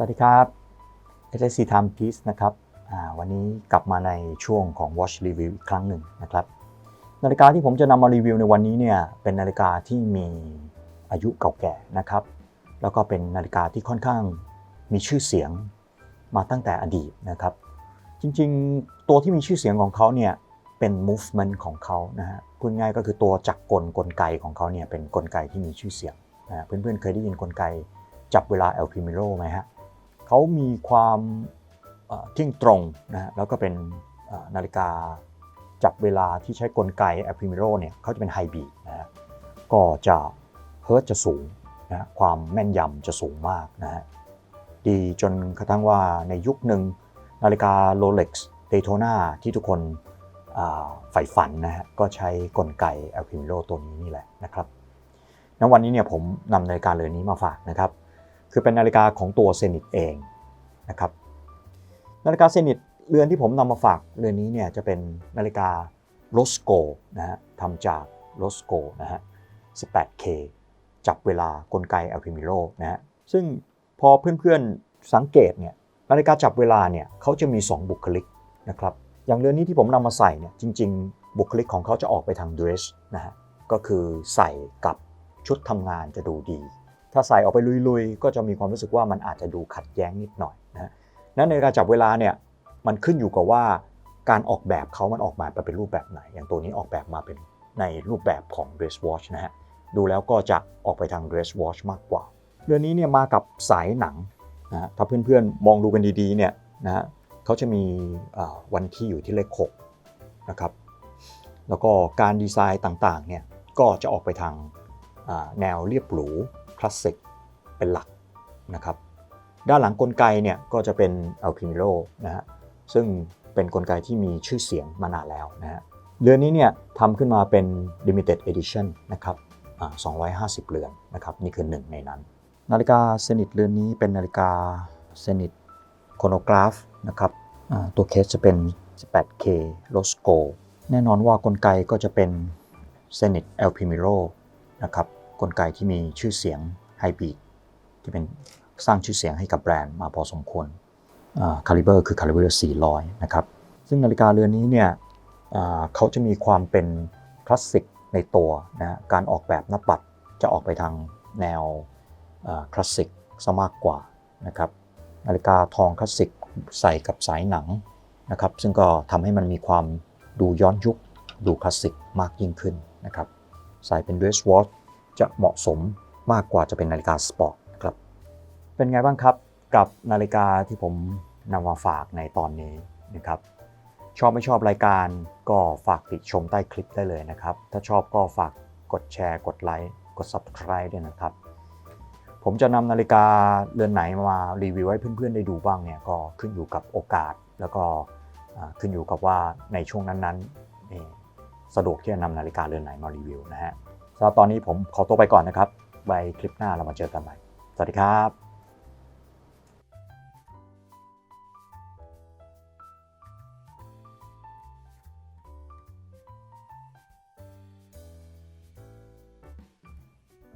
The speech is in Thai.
สวัสดีครับ SSC Time Piece นะครับวันนี้กลับมาในช่วงของ Watch Review อีกครั้งหนึ่งนะครับ นาฬิกาที่ผมจะนำมารีวิวในวันนี้เนี่ยเป็นนาฬิกาที่มีอายุเก่าแก่นะครับ แล้วก็เป็นนาฬิกาที่ค่อนข้างมีชื่อเสียงมาตั้งแต่อดีตนะครับ จริงๆตัวที่มีชื่อเสียงของเขาเนี่ยเป็น movement ของเขานะฮะพูดง่ายก็คือตัวจักรกลกลไกของเขาเนี่ยเป็นกลไกที่มีชื่อเสียงนะฮะเพื่อนๆเคยได้ยินกลไกจับเวลา El Primero ไหมฮะ เขามีความเที่ยงตรงนะฮะแล้วก็เป็นนาฬิกาจับเวลาที่ใช้กลไก El Primero เนี่ยเขาจะเป็นไฮบีนะฮะก็จะเฮิร์ตจะสูงนะฮะความแม่นยำจะสูงมากนะฮะดีจนกระทั่งว่าในยุคหนึ่งนาฬิกา Rolex Daytona ที่ทุกคนใฝ่ฝันนะฮะก็ใช้กลไก El Primero ตัวนี้นี่แหละนะครับณวันนี้เนี่ยผมนำนาฬิกาเรือนนี้มาฝากนะครับ คือเป็นนาฬิกาของตัวเซนิตเองนะครับนาฬิกาเซนิตเรือนที่ผมนำมาฝากเรือนนี้เนี่ยจะเป็นนาฬิกา Rosco นะฮะทำจาก Rosco นะฮะ 18K จับเวลากลไก El Primero นะฮะซึ่งพอเพื่อนๆสังเกตเนี่ยนาฬิกาจับเวลาเนี่ยเขาจะมี 2 บุคลิกนะครับอย่างเรือนนี้ที่ผมนำมาใส่เนี่ยจริง ๆ บุคลิกของเขาจะออกไปทางเดรสนะฮะก็คือใส่กับชุดทำงานจะดูดี ถ้าใส่ออกไปลุยๆ ก็จะมีความรู้สึกว่ามันอาจจะดูขัดแย้งนิดหน่อยนะนั้นในการจับเวลาเนี่ยมันขึ้นอยู่กับว่าการออกแบบเขามันออกมาเป็นรูปแบบไหน อย่างตัวนี้ออกแบบมาเป็นในรูปแบบของ dress watch นะฮะ ดูแล้วก็จะออกไปทาง dress watch มากกว่า เรือนนี้เนี่ยมากับสายหนังนะฮะ ถ้าเพื่อนๆ มองดูกันดีๆ เนี่ยนะฮะเขาจะมีวันที่อยู่ที่เลข6นะครับ แล้วก็การดีไซน์ต่างๆ เนี่ยก็จะออกไปทางแนวเรียบหรู คลาสสิกเป็นหลักนะครับ ด้านหลังกลไกเนี่ยก็จะเป็น a l p i m i r o นะฮะซึ่งเป็นกลไกที่มีชื่อเสียงมานานแล้วนะฮะเรือนนี้เนี่ยทำขึ้นมาเป็น limited edition นะครับอ่า250 เรือนนะครับนี่คือหนึ่งในนั้น นาฬิกาเซนิตเรือนนี้เป็นนาฬิกาเซนิตโคโนกราฟนะครับตัวเคสจะเป็น 18K Rosco แน่นอนว่ากลไกก็จะเป็น Zenit El Primero นะครับ กลไกที่มีชื่อเสียงไฮบีดที่เป็นสร้างชื่อเสียงให้กับแบรนด์มาพอสมควรคาลิเบอร์คือคาลิเบอร์400 นะครับ ซึ่งนาฬิกาเรือนนี้เนี่ยเขาจะมีความเป็นคลาสสิกในตัวนะการออกแบบหน้าปัดจะออกไปทางแนวคลาสสิกซะมากกว่านะครับนาฬิกาทองคลาสสิกใส่กับสายหนังนะครับ ซึ่งก็ทำให้มันมีความดูย้อนยุค ดูคลาสสิกมากยิ่งขึ้นนะครับ ใส่เป็น dress watch จะเหมาะสมมากกว่าจะเป็นนาฬิกาสปอร์ตครับ เป็นไงบ้างครับกับนาฬิกาที่ผมนำมาฝากในตอนนี้นะครับชอบไม่ชอบรายการก็ฝากติชมใต้คลิปได้เลยนะครับ ถ้าชอบก็ฝากกดแชร์กดไลค์กด subscribe ด้วยนะครับ ผมจะนำนาฬิกาเรือนไหนมารีวิวให้เพื่อนๆได้ดูบ้างเนี่ยก็ขึ้นอยู่กับโอกาส แล้วก็ขึ้นอยู่กับว่าในช่วงนั้นๆสะดวกที่จะนำนาฬิกาเรือนไหนมารีวิวนะฮะ สำหรับตอนนี้ผมขอตัวไปก่อนนะครับ ไว้คลิปหน้าเรามาเจอกันใหม่ สวัสดีครับ